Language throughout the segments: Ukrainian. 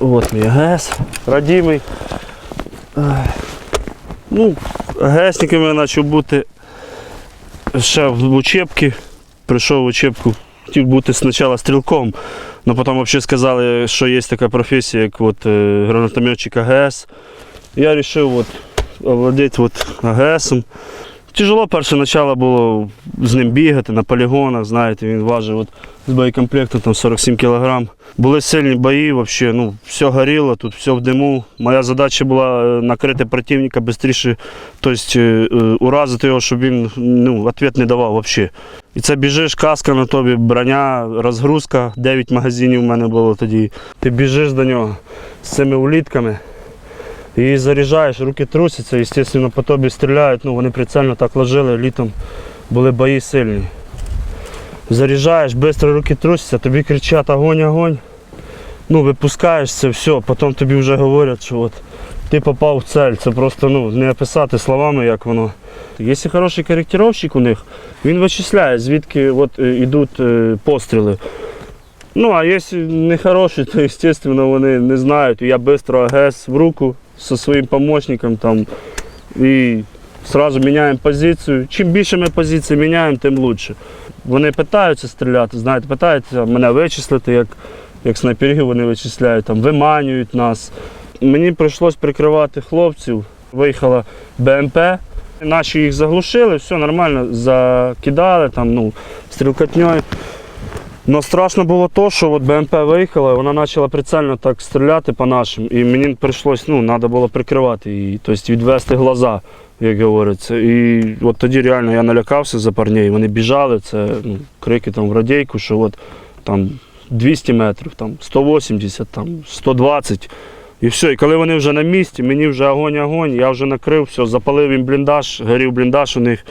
От мій АГС, радімий. Ну, АГСниками я почав бути ще в учебці. Прийшов в учебку, хотів бути спочатку стрілком, але потім взагалі сказали, що є така професія, як от, е, гранатометчик АГС. Я вирішив от, овладіти от, АГСом. Тяжело перше начало було з ним бігати на полігонах, знаєте, він важив от, з боєкомплектом там 47 кг. Були сильні бої, взагалі, ну, все горіло, тут все в диму. Моя задача була е, накрити противника швидше, тобто е, е, уразити його, щоб він ну, відповідь не давав взагалі. І це біжиш, каска на тобі, броня, розгрузка, 9 магазинів у мене було тоді. Ти біжиш до нього з цими улітками. І заряджаєш, руки трусяться, звісно, по тобі стріляють, ну вони прицельно так ложили, літом були бої сильні. Заряджаєш, швидко руки трусяться, тобі кричать огонь, огонь. Ну, випускаєш це все, потім тобі вже говорять, що от ти попав в цель. Це просто ну, не описати словами, як воно. Якщо хороший коректировщик у них, він вичисляє, звідки от, е, йдуть е, постріли. Ну, а якщо не хороший, то, звісно, вони не знають. Я швидко АГС в руку зі своїм помощником там, і одразу міняємо позицію. Чим більше ми позицій міняємо, тим краще. Вони питаються стріляти, знаєте, питаються мене вичислити, як, як снайперів вони вичисляють, там, виманюють нас. Мені прийшлось прикривати хлопців. Виїхала БМП. Наші їх заглушили, все нормально, закидали там, ну, стрілкотньою. Но страшно було то, що от БМП виїхала, вона почала прицельно так стріляти по нашим. І мені прийшлось, ну, треба було прикривати її, тобто відвести глаза, як говориться. І от тоді реально я налякався за парней. Вони біжали, це ну, крики там в радійку, що от там 200 метрів, там 180, там 120. І все. І коли вони вже на місці, мені вже огонь-огонь, я вже накрив, все, запалив їм бліндаж, горів бліндаж у них.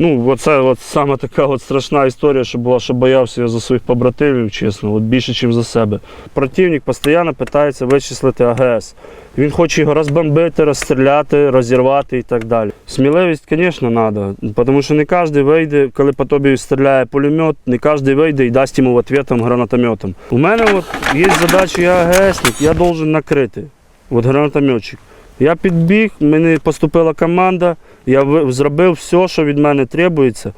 Ну, оце от саме така от страшна історія, що була, що боявся я за своїх побратимів, чесно, от більше, ніж за себе. Противник постійно питається вичислити АГС. Він хоче його розбомбити, розстріляти, розірвати і так далі. Сміливість, звісно, треба, тому що не кожен вийде, коли по тобі стріляє пулемет, не кожен вийде і дасть йому в ответ гранатометом. У мене от є задача, я АГСник, я должен накрити. От гранатометчик. Я підбіг, мені поступила команда, я зробив все, що від мене требується,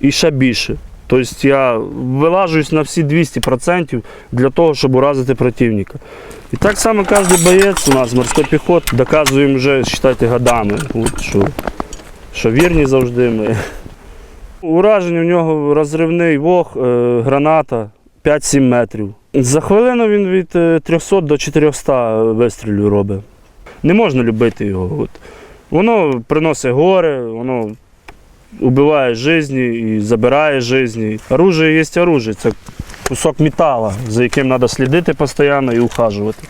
і ще більше. Тобто я вилажуюсь на всі 200% для того, щоб уразити противника. І так само кожен боєць у нас морський піхот доказуємо вже, вважайте, годами, що, що вірні завжди ми. Ураження у нього розривний вог, е, граната 5-7 метрів. За хвилину він від е, 300 до 400 вистрілів робить. Не можна любити його. От. Воно приносить горе, воно убиває життя і забирає житті. Оружие є оружие, це кусок металу, за яким треба слідити постійно і ухажувати.